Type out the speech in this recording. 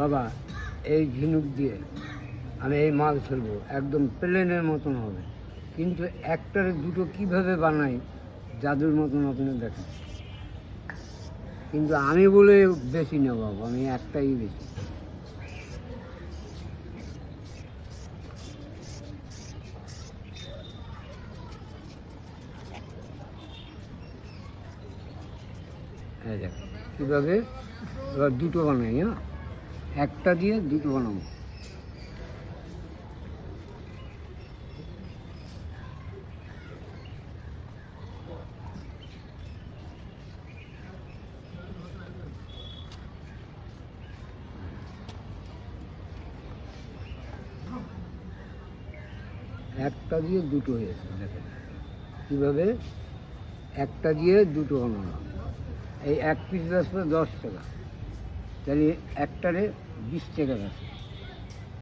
বাবা, এই ঝিনুক দিয়ে আমি এই মাছ ধরবো, একদম প্লেনের মতন হবে। কিন্তু একটারে দুটো কীভাবে বানাই, জাদুর মতন আপনি দেখেন। কিন্তু আমি বলে বেশি না আমি একটাই বেশি। এই দেখ দুটো বানাই হ্যাঁ? একটা দিয়ে দুটো বানাবো। একটা দিয়ে দুটো হয়েছে দেখেন। কীভাবে? একটা দিয়ে দুটো বানানো এই এক পিস দশ টাকা। তাহলে একটারে বিশ টাকা বেসবে